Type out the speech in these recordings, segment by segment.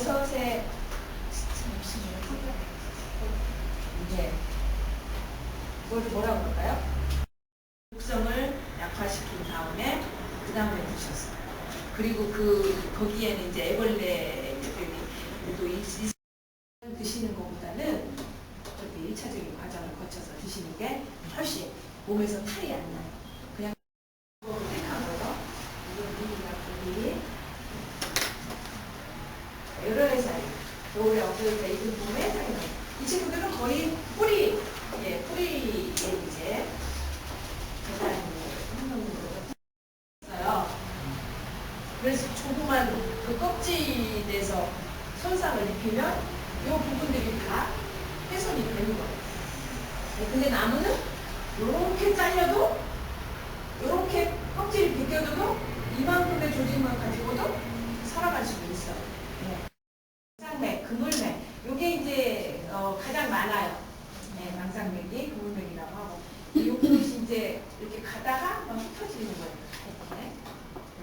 버섯의 이제 뭘 뭐라고 그럴까요? 독성을 약화시킨 다음에 그 다음에 드셨어요. 그리고 그 거기에는 이제 애벌레들이 또 드시는 것보다는 그렇게 1차적인 과정을 거쳐서 드시는 게 훨씬 몸에서 탈이 안 나요. 그냥 그거 택한 거요. 이건 미리가 미리 여러 회사에 겨울에 엊그제 입은 봄에 사용해요. 이 친구들은 거의 뿌리, 예, 뿌리에 이제 계단 한번으로 했어요. 그래서 조그만 그 껍질에서 손상을 입히면 이 부분들이 다 훼손이 되는 거예요. 네, 근데 나무는 이렇게 잘려도 이렇게 껍질이 벗겨져도 이만큼의 조직만 가지고도 살아갈 수도 있어요. 네. 망상맥, 그물맥, 요게 이제 어, 가장 많아요. 네, 망상맥이 그물맥이라고 하고 요것 이 이제 이렇게 가다가 막 흩어지는 거예요. 이렇게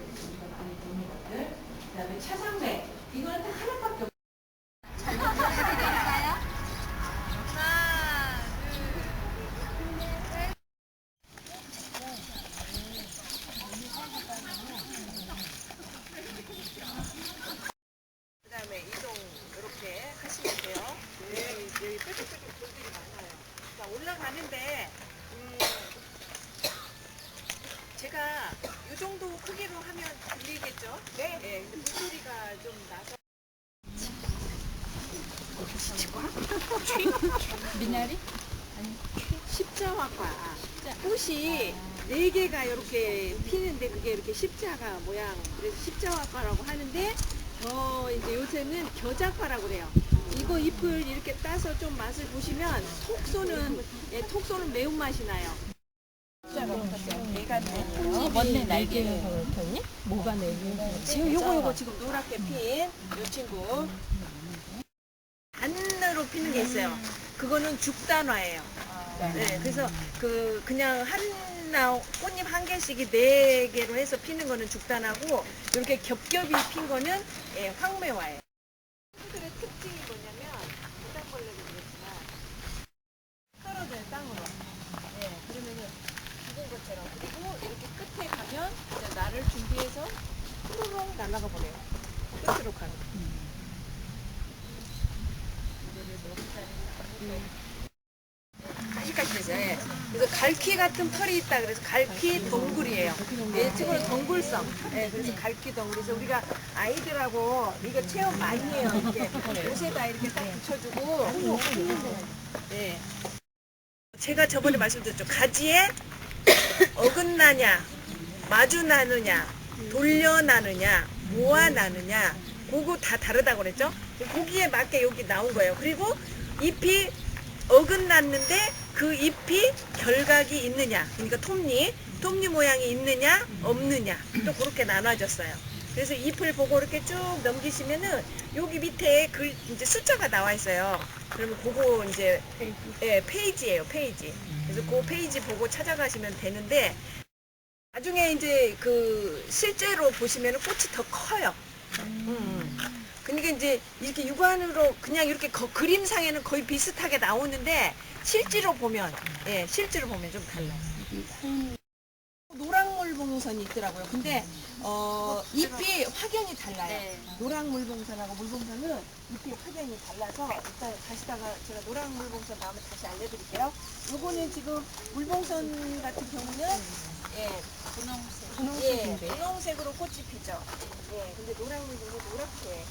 이렇게 우리가 많이 보는 것들. 그다음에 차상맥, 이거는 딱 하나밖에 없어요. 그다음에 이동 이렇게 하시면 돼요. 여기 여기 뾰족뾰족 돌들이 많아요. 자 올라가는데 음, 제가 이 정도 크기로 하면 들리겠죠? 네. 예, 근데 물소리가 좀 나서. 미나리? 십자화과 꽃이 네 개가 이렇게 피는데 그게 이렇게 십자가 모양 그래서 십자화과라고 하는데 어 이제 요새는 겨자과라고 그래요. 이거 잎을 이렇게 따서 좀 맛을 보시면 톡 쏘는 예, 톡 쏘는 매운 맛이 나요. 개가 되네요. 원래 날개는 그렇더니 뭐가 내리? 지금 요거 요거 지금 노랗게 핀요 친구 안으로 피는 게 있어요. 그거는 죽단화예요. 네, 그래서 그 그냥 하나 꽃잎 한 개씩이 네 개로 해서 피는 거는 죽단하고 이렇게 겹겹이 핀 거는 예, 황매화예요. 푸들의 특징이 뭐냐면 무당벌레도 그렇지만 떨어져요 땅으로. 예, 그러면은 죽은 것처럼 그리고 이렇게 끝에 가면 이제 나를 준비해서 후루룩 날아가 버려요. 끝으로 가는. 까지까지 되죠. 예. 그래서 갈퀴 같은 털이 있다. 그래서 갈퀴 덩굴이에요. 예, 친구는 덩굴성. 예, 그래서 갈퀴 덩굴. 그래서 우리가 아이들하고 이거 체험 많이 해요. 이렇게 옷에다 이렇게 딱 붙여주고. 예. 제가 저번에 말씀드렸죠. 가지에 어긋나냐, 마주 나느냐, 돌려 나느냐, 모아 나느냐, 그거 다 다르다고 그랬죠? 거기에 맞게 여기 나온 거예요. 그리고 잎이 어긋났는데 그 잎이 결각이 있느냐, 그러니까 톱니, 톱니 모양이 있느냐, 없느냐, 또 그렇게 나눠졌어요. 그래서 잎을 보고 이렇게 쭉 넘기시면은 여기 밑에 글 이제 숫자가 나와 있어요. 그러면 그거 이제 예, 페이지예요, 페이지. 그래서 그 페이지 보고 찾아가시면 되는데 나중에 이제 그 실제로 보시면은 꽃이 더 커요. 음. 그러니까 이제 이렇게 육안으로 그냥 이렇게 거- 그림상에는 거의 비슷하게 나오는데 실제로 보면 예 실제로 보면 좀 달라요. 노랑 물봉선이 있더라고요. 근데 어 잎이 확연히 달라요. 노랑 물봉선하고 물봉선은 잎이 확연히 달라서 일단 가시다가 제가 노랑 물봉선 나오면 다시 알려드릴게요. 요거는 지금 물봉선 같은 경우는 예 분홍색. 분홍색인데 예, 분홍색으로 꽃이 피죠. 예, 근데 노랑물봉은 노랗게.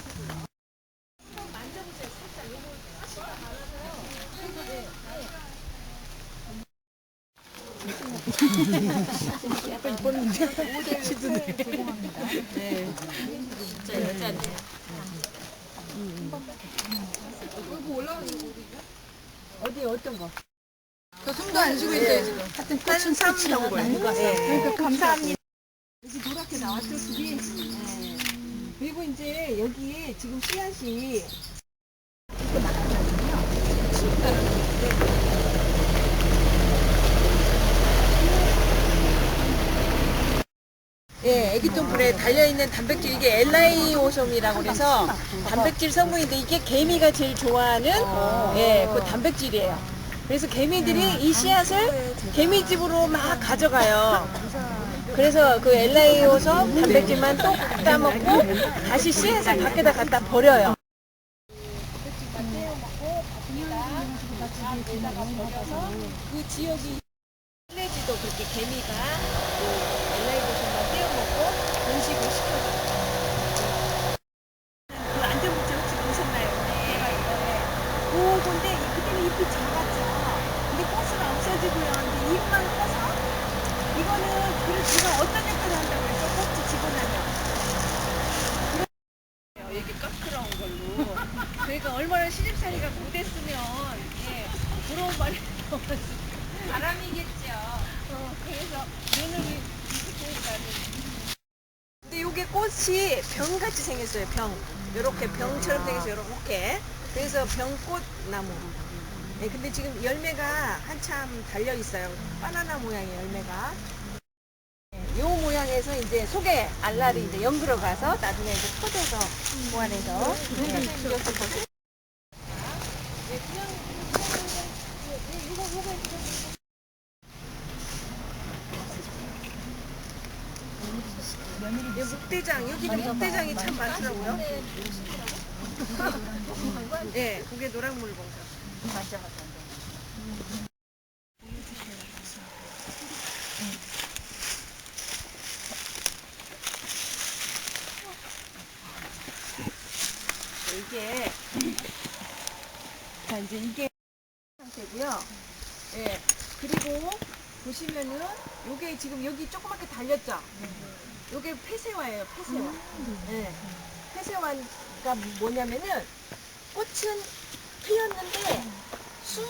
한번 만져보세요. 살짝 요거 가시가 많아서요. 약간 이거는 모델 죄송합니다. 네. 진짜 여자네. 어디 어떤 거? 저 숨도 안 쉬고 있어요 지금. 하여튼 한3 정도. 많이 갔어. 예. 그러니까 감사합니다. 노랗게 나왔죠, 숲이. 예. 그리고 이제 여기에 지금 씨앗이 이렇게. 예, 애기똥불에 달려있는 단백질 이게 엘라이오솜이라고 그래서 단백질 성분인데 이게 개미가 제일 좋아하는 예, 그 단백질이에요. 그래서 개미들이 이 씨앗을 개미집으로 막 가져가요. 그래서 그 엘라이오솜 단백질만 똑 따먹고 다시 씨앗을 밖에다 갖다 버려요. 그 지역이 플레지도 그렇게 개미가 그 엘라이오솜만 떼어먹고 번식을 시켜줘요. 그 안전물질 혹시 보셨나요? 네. 오, 근데 이- 그때는 잎이 작았죠. 근데 꽃은 없어지고요. 근데 잎만 커서 이거는 그래서 제가 어떤 역할을 한다고 했죠? 꽃이 집어나면. 그래요. 여기 깎으러온 걸로. 저희가 얼마나 시집살이가 못했으면, 예, 부러운 말이 바람이겠죠. 어, 그래서 며느리 좋으니까. 근데 요게 꽃이 생겼어요, 병. 요렇게 병처럼 생겨서 요렇게. 그래서 병꽃나무. 네, 근데 지금 열매가 한참 달려 있어요. 바나나 모양의 열매가. 네, 요 모양에서 이제 속에 알알이 이제 연그러 가서 나중에 이제 포대서 보완해서 네, 이렇게. 네, 그냥 네, 이거 요거 이거 네, 묵대장 여기도 묵대장이 참 많더라고요. 네, 그게 노랑물 봉사. 이게 자 이제 이게 상태고요. 예. 그리고 보시면은 요게 지금 여기 조그맣게 달렸죠. 요게 폐쇄화예요. 폐쇄화. 예. 폐쇄화가 뭐냐면은 꽃은 피었는데 수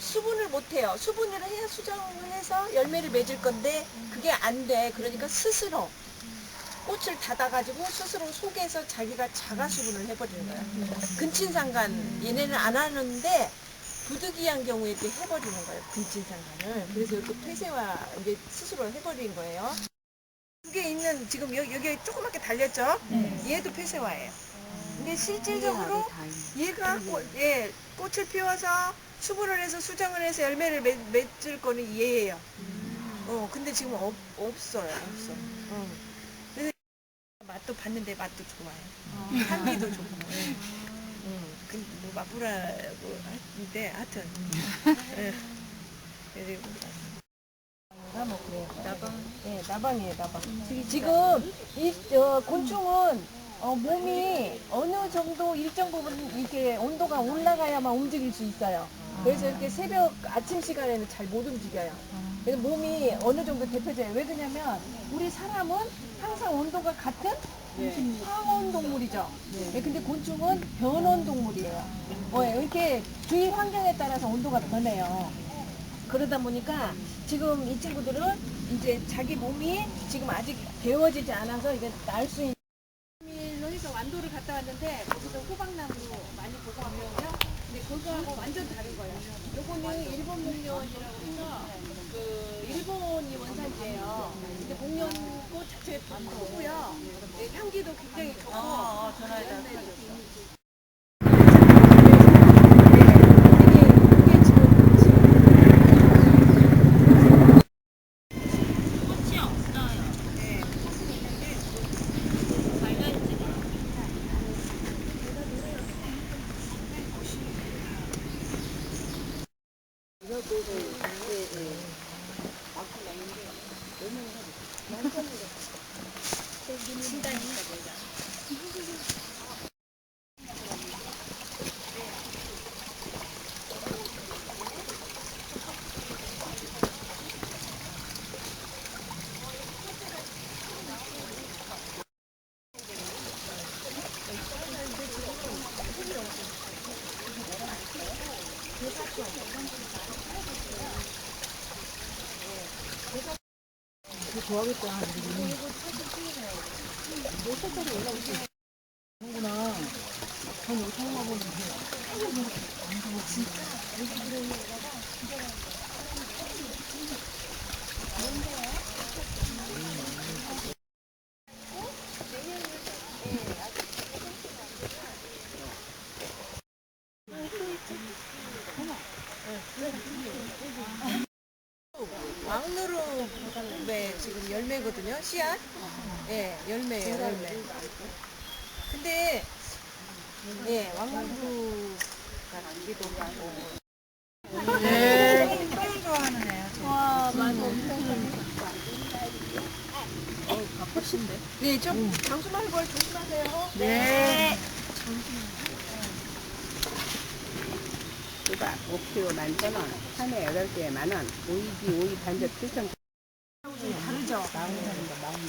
수분을 못 해요. 수분을 해야 수정을 해서 열매를 맺을 건데 그게 안 돼. 그러니까 스스로 꽃을 닫아가지고 스스로 속에서 자기가 자가 수분을 해버리는 거야. 근친상간 얘네는 안 하는데 부득이한 경우에 이렇게 해버리는 거예요. 근친상간을. 그래서 이렇게 폐쇄화 이제 스스로 해버린 거예요. 그게 있는 지금 여기, 여기 조그맣게 달렸죠? 얘도 폐쇄화예요. 근데 실질적으로 얘가 꽃, 예, 꽃을 피워서 수분을 해서 수정을 해서 열매를 맺, 맺을 거는 얘예요. 어, 근데 지금 없, 없어요. 없어. 어. 그래서 맛도 봤는데 맛도 좋아요. 향기도 좋고. 예. 음, 그 뭐 맛보라고 하는데 하여튼. 예. 그리고 나방. 네, 나방이에요, 나방. 지금 이 어, 곤충은 어, 몸이 어느 정도 일정 부분 이렇게 온도가 올라가야만 움직일 수 있어요. 그래서 이렇게 새벽 아침 시간에는 잘 못 움직여요. 그래서 몸이 어느 정도 대표져요. 왜 그러냐면 우리 사람은 항상 온도가 같은 항온 동물이죠. 네, 근데 곤충은 변온 동물이에요. 어, 이렇게 주위 환경에 따라서 온도가 변해요. 그러다 보니까 지금 이 친구들은 이제 자기 몸이 지금 아직 데워지지 않아서 이게 날 수 있는 밀로 해서 완도를 갔다 왔는데 거기서 호박나무 많이 보고 왔거든요. 근데 그거하고 완전 다른 거예요. 요거는 일본 목련이라고 해서 그 일본이 원산지예요. 근데 목련꽃 자체에 크고요. 네, 향기도 굉장히 좋고. 어, 전화에다. 이 좋아하겠다. 몇 살짜리 올라오지? 하는구나. 전 여기 처음 와보는데. 진짜. 네, 좀 장수말 걸 조심하세요. 네. 수박 5kg 만천원, 한해 8개에 만원, 오이지 오이 반젓 7천 다르죠.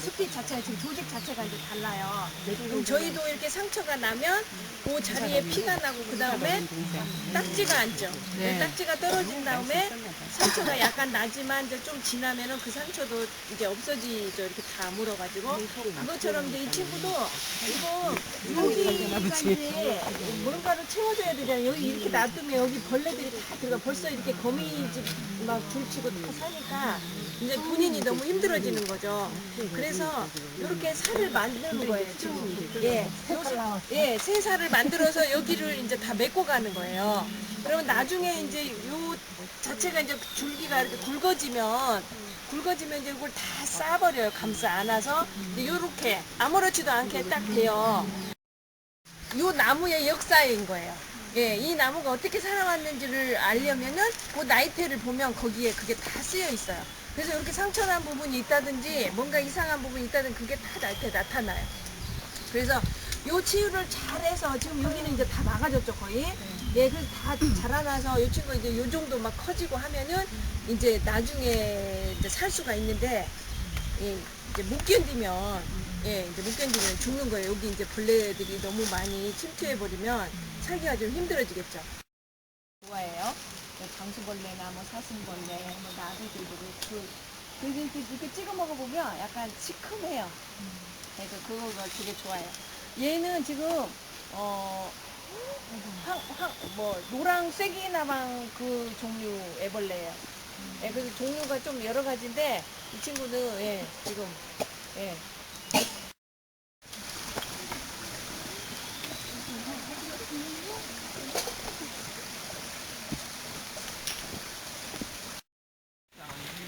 숲빛 자체가 지금 조직 자체가 이제 달라요. 그럼 저희도 이렇게 상처가 나면 그 자리에 피가 나고 그 다음에 딱지가 앉죠. 네. 딱지가 떨어진 다음에 상처가 약간 나지만 이제 좀 지나면은 그 상처도 이제 없어지죠. 이렇게 다 물어가지고 그것처럼 이제 이 친구도 이거 여기가 이제 뭔가를 채워줘야 되잖아요. 여기 이렇게 놔두면 여기 벌레들이 다 들어가. 벌써 이렇게 거미집 막 줄치고 다 사니까 이제 본인이 너무 힘들어지는 거죠. 그래서 이렇게 살을 만드는 거예요, 지금. 예. 요- 예, 새 살을 만들어서 여기를 이제 다 메꿔 가는 거예요. 그러면 나중에 이제 요 자체가 이제 줄기가 이렇게 굵어지면 굵어지면 이제 이걸 다 싸버려요. 감싸 안아서. 요렇게 아무렇지도 않게 딱 돼요. 요 나무의 역사인 거예요. 예, 이 나무가 어떻게 살아왔는지를 알려면은 그 나이테를 보면 거기에 그게 다 쓰여 있어요. 그래서 이렇게 상처난 부분이 있다든지 뭔가 이상한 부분이 있다든지 그게 다 나이테에 나타나요. 그래서 요 치유를 잘해서 지금 여기는 이제 다 막아졌죠 거의. 예, 그래서 다 자라나서 요 친구 이제 요 정도 막 커지고 하면은 이제 나중에 이제 살 수가 있는데 예, 이제 못 견디면 예, 이제 못 견디면 죽는 거예요. 여기 이제 벌레들이 너무 많이 침투해 버리면 살기가 좀 힘들어지겠죠. 좋아해요. 방수벌레나 뭐 사슴벌레, 뭐 나비들도 그, 그, 이렇게, 이렇게 찍어 먹어보면 약간 시큼해요. 그래서 그거가 되게 좋아요. 얘는 지금, 어, 황, 황, 뭐, 노랑 쐐기나방 그 종류 애벌레예요. 예, 그래서 종류가 좀 여러 가지인데, 이 친구는, 예, 지금, 예.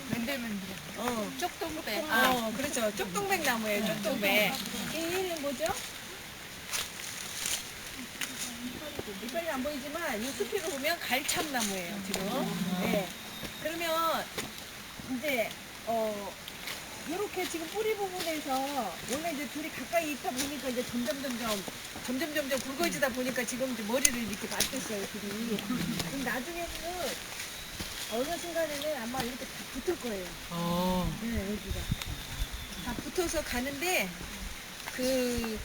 맨들맨들. 어, 쪽동배. 어, 그렇죠. 쪽동백 나무예요. 쪽동백. 이 얘는 뭐죠? 이빨이 안 보이지만 이 숲이로 보면 갈참나무예요. 지금. 예. 그러면 이제 어 이렇게 지금 뿌리 부분에서 원래 이제 둘이 가까이 있다 보니까 이제 점점 점점 점점 점점 굵어지다 보니까 지금 이제 머리를 이렇게 맞댔어요 둘이. 그럼 나중에는 어느 순간에는 아마 이렇게 다 붙을 거예요. 어. 네, 여기가. 다 붙어서 가는데, 그,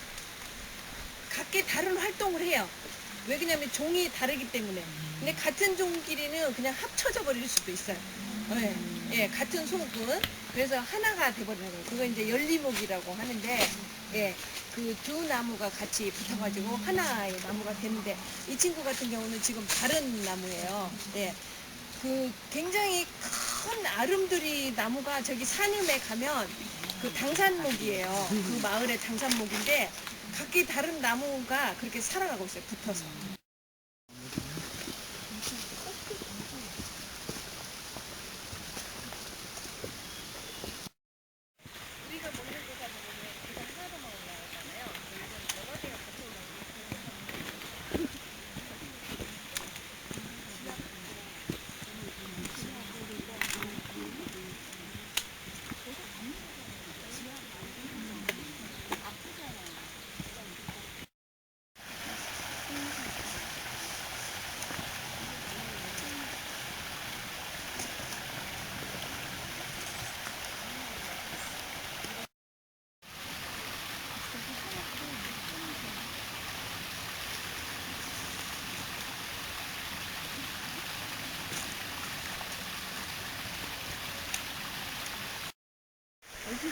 각기 다른 활동을 해요. 왜 그러냐면 종이 다르기 때문에. 근데 같은 종끼리는 그냥 합쳐져 버릴 수도 있어요. 예, 예, 같은 송은. 그래서 하나가 돼버리는 거예요. 그거 이제 열리목이라고 하는데, 예, 그 두 나무가 같이 붙어가지고 하나의 나무가 되는데, 이 친구 같은 경우는 지금 다른 나무예요. 예. 그 굉장히 큰 아름드리 나무가 저기 산음에 가면 그 당산목이에요. 그 마을의 당산목인데 각기 다른 나무가 그렇게 살아가고 있어요. 붙어서.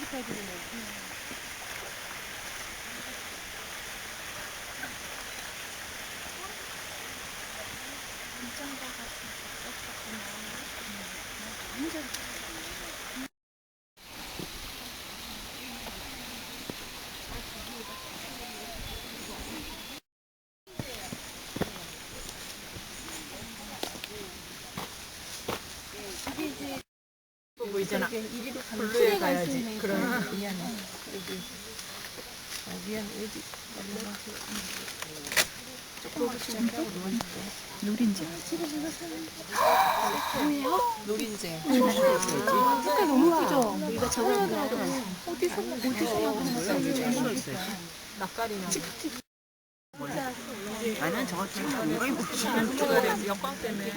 再就是没。 뭐 있잖아. 이리로 가면 블루에 가야지. 그런 미안해. 여기 아, 미안 여기 누린지 노린재. 색깔 너무 예쁘죠? 우리가 저거더라도 어디서 어디서 낯가리면. 나는 저거 좀 건강히 그래, 역광 때문에.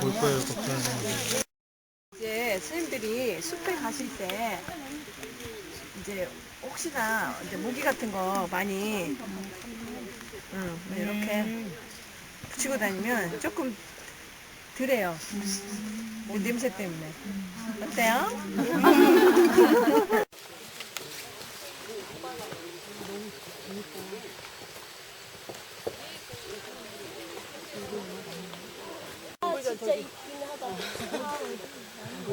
볼 거예요, 걱정하지 이제 선생님들이 숲에 가실 때 이제 혹시나 이제 모기 같은 거 많이 응, 이렇게 붙이고 다니면 조금 덜해요. 그 냄새 때문에. 어때요? 진짜 있긴 하다.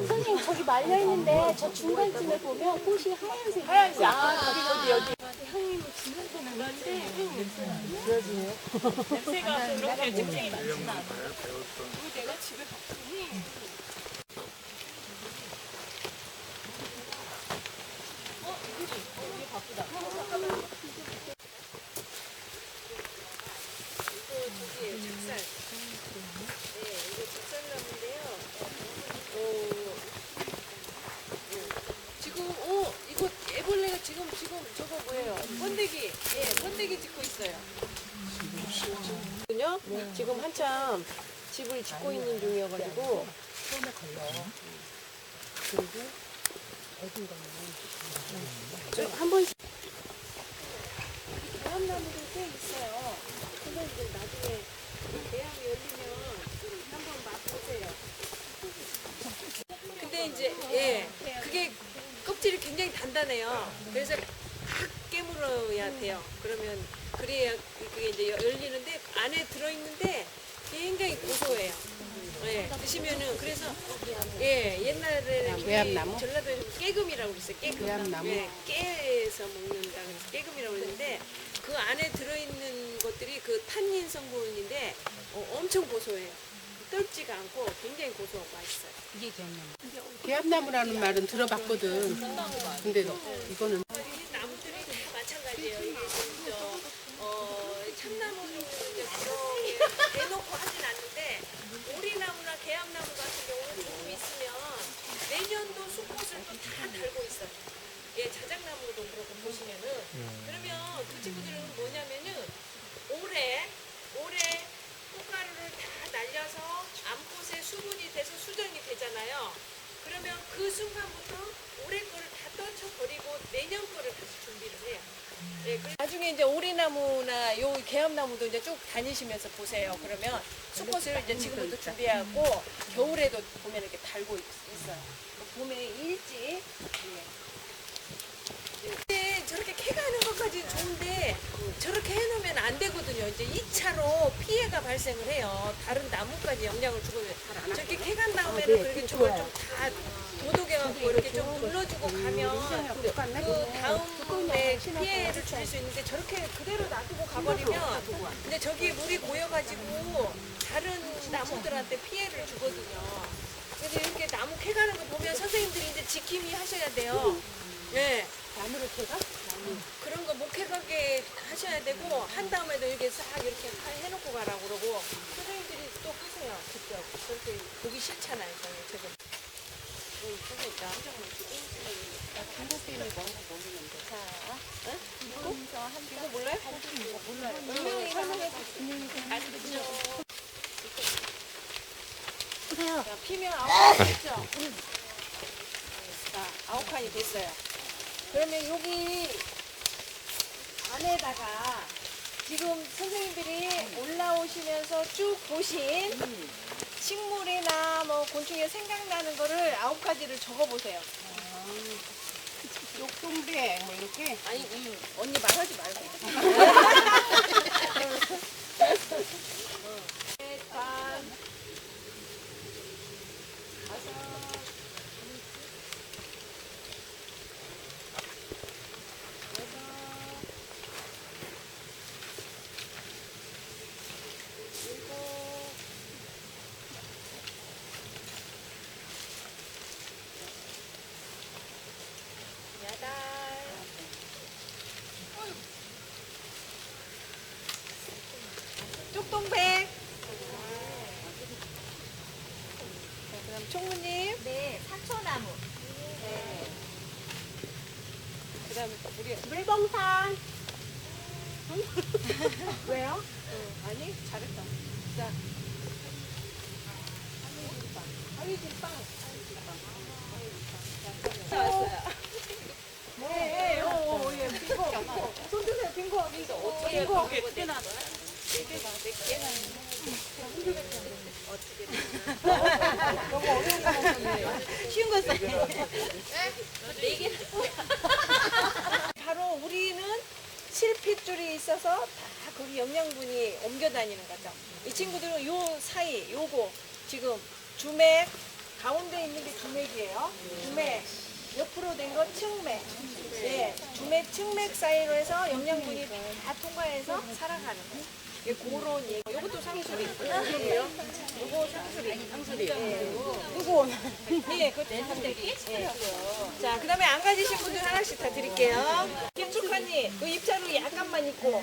선생님 저기 말려 있는데 저 중간쯤에 보면 꽃이 하얀색. 하얀색. 아, 여기 여기. 형님은 중간쯤 몰랐는데 냄새가 그렇게 특징이 많지는. 그리고 내가 집에 갔더니 어, 이거지. 어, 이게 바쁘다. 어, 잠깐만. 지금 어 이거 애벌레가 지금 지금 저거 뭐예요? 번데기 예 번데기 짓고 있어요. 지금요? 지금 한참 집을 짓고 있는 중이어가지고 처음에 걸려. 그리고 어딘가 저한 번. 대암나무도 꽤 있어요. 선생님들 나중에 대암이 열리면 한번 맛보세요. 근데 이제 예 그게 껍질이 굉장히 단단해요. 그래서 팍 깨물어야 돼요. 그러면 그래야 그게 이제 열리는데 안에 들어있는데 굉장히 고소해요. 예, 드시면은 그래서 예 옛날에 우리 외암나무? 전라도에 깨금이라고 그랬어요. 깨금. 외암나무? 예, 깨에서 먹는다 그래서 깨금이라고 그러는데 그 안에 들어있는 것들이 그 탄닌 성분인데 어, 엄청 고소해요. 떨지가 않고 굉장히 고소하고 맛있어요. 대합나무라는 말은 들어봤거든. 근데 이거는 마찬가지예요. 이게 지금 저, 어, 참나무는 그렇게 대놓고 하진 않는데, 오리나무나 개암나무 같은 경우는 조금 있으면 내년도 수꽃을 또 다 달고 있어요. 예, 자작나무도 그렇고 보시면은. 그러면 그 친구들은 뭐냐면은, 올해, 올해 꽃가루를 다 날려서 암꽃에 수분이 돼서 수정이 되잖아요. 그러면 그 순간부터 올해 거를 다 떨쳐버리고 내년 거를 다시 준비를 해요. 네, 그래서 나중에 이제 오리나무나 요 개암나무도 이제 쭉 다니시면서 보세요. 그러면 수컷을 이제 지금부터 준비하고 겨울에도 보면 이렇게 달고 있, 있어요. 봄에 일찍. 예. 근데 저렇게 캐가는 것까지는 좋은데 저렇게 해놓으면 안 되거든요. 이제 2차로 피해가 발생을 해요. 다른 나무까지 영향을 주거든요. 저렇게 캐간 다음에는 그렇게 저걸 좀 다 이렇게 좀 눌러주고 가면 그 다음에 피해를 줄일 수 있는데 저렇게 그대로 놔두고 가버리면 근데 저기 물이 고여가지고 다른 나무들한테 피해를 주거든요. 그래서 이렇게 나무 캐가는 거 보면 선생님들이 이제 지킴이 하셔야 돼요. 네. 나무를 캐가? 그런 거 못 캐가게 하셔야 되고 한 다음에도 이렇게 싹 이렇게 하- 해놓고 가라고 그러고 선생님들이 또 하세요. 직접. 그렇게 보기 싫잖아요. 저는. 피면 아홉 칸 됐죠? 자, 아홉 칸이 됐어요. 그러면 여기 안에다가 지금 선생님들이 올라오시면서 쭉 보신 식물이나 뭐 곤충이 생각나는 거를 아홉 가지를 적어보세요. 욕동배 뭐 이렇게 아니, 이 언니 말하지 말고. 넷, 반, 다섯, 황 동백. 자, 그다음 총무님. 네, 사초나무. 그다음에 우리 물봉산. 왜요? 아니 잘했다. 자. 하위집빵. 왔어요. 네, 네, 오, 오, 예, 빙고. 손 드세요, 빙고. 빙고, 빙고. 빙고. 거 먹었네. 쉬운 거 써요. 네 바로 우리는 실핏줄이 있어서 다 거기 영양분이 옮겨 다니는 거죠. 이 친구들은 요 사이, 요거 지금 주맥 가운데 있는 게 주맥이에요. 주맥 옆으로 된거 측맥. 예, 주맥, 측맥 사이로 해서 영양분이 다 통과해서 살아가는 거예요. 이게 그런 얘기. 요것도 상수리. 요거요? 요거 상수리. 상수리. 예. 요거. 예, 그것도 상수리. 예. 자, 그 다음에 안 가지신 분들 하나씩 다 드릴게요. 김축하님, 그 입자루 약간만 있고.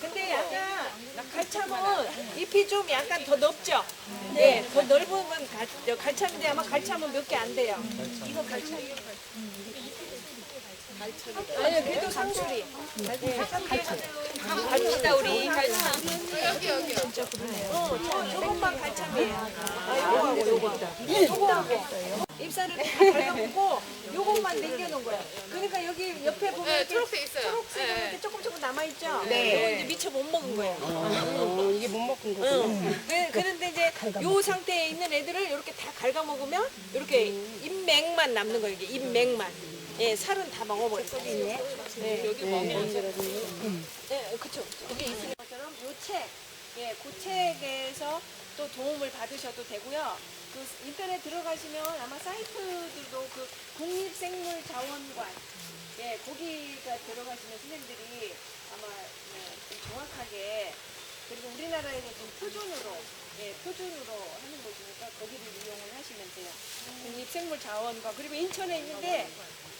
근데 약간 갈참은 잎이 좀 약간 더 넓죠? 네. 더 넓으면 갈, 저 갈참인데 아마 갈참은 몇 개 안 돼요. 이거 갈참이요? 아니, 그래도 상수리. 네. 갑시다, 우리 갈참. 여기, 여기. 진짜 그러네요. 어, 저, 저것만 갈참이에요. 아, 요거하고 요거. 요거하고. 잎사를 다 갈아먹고 요것만 남겨놓은 거예요. 그러니까 여기 옆에 보면 이렇게 초록색 있어요. 초록색 이렇게 조금 조금 남아있죠? 네. 이제 미처 못 먹은 거예요. 어, 이게 못 먹은 거구나. 응. 그- 그런데 이제 요 상태에 있는 애들을 이렇게 다 갉아먹으면 이렇게 잎맥만 남는 거예요. 이게 잎맥만. 예, 살은 다 먹어버렸어요. 네. 여기 먹어서. 네, 그쵸. 여기 있는 것처럼 요 책, 예, 그 책에서 또 도움을 받으셔도 되고요. 그 인터넷 들어가시면 아마 사이트들도 그 국립생물자원관, 예, 거기가 들어가시면 선생님들이 아마 예, 좀 정확하게 그리고 우리나라에서 좀 표준으로, 예, 표준으로 하는 곳이니까 거기를 이용을 하시면 돼요. 국립생물자원관 그리고 인천에 있는데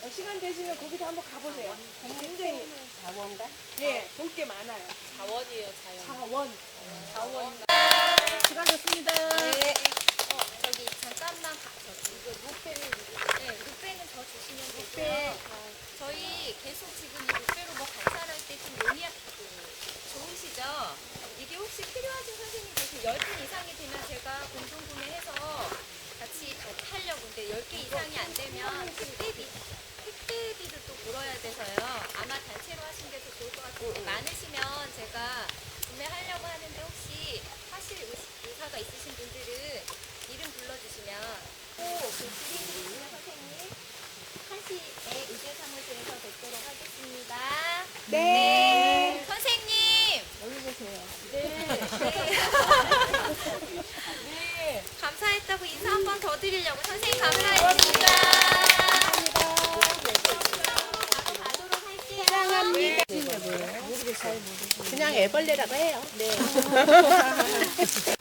어, 시간 되시면 거기도 한번 가보세요. 굉장히 자원가? 예, 볼 게 많아요. 자원이에요, 자연. 자원. 자원. 수고하셨습니다. 네. 어, 저기 잠깐만 가, 저기 이거 루페는 네, 루페는 더 주시면 되고요. 어, 저희 계속 지금 이 루페로 뭐 관찰할 때좀 용이 그, 좋으시죠? 이게 혹시 필요하신 선생님 계시면 10분 이상이 되면 제가 공동 구매해서 같이 다 하려고 근데 10개 이상이 안 되면 택배비 택배비도 또 물어야 돼서요. 아마 단체로 하시는 게더 좋을 것 같은데 많으시면 제가 구매하려고 하는데 혹시 하실 의- 의사가 있으신 분들은 이름 불러주시면 꼭그 주시는 선생님 한시에 의대사무실에서 뵙도록 하겠습니다. 네. 선 여기 계세요. 네. 네. 감사했다고 인사 한 번 더 드리려고 선생님 감사했습니다. 가도록 할게요. 사랑합니다. 그냥 애벌레라고 해요.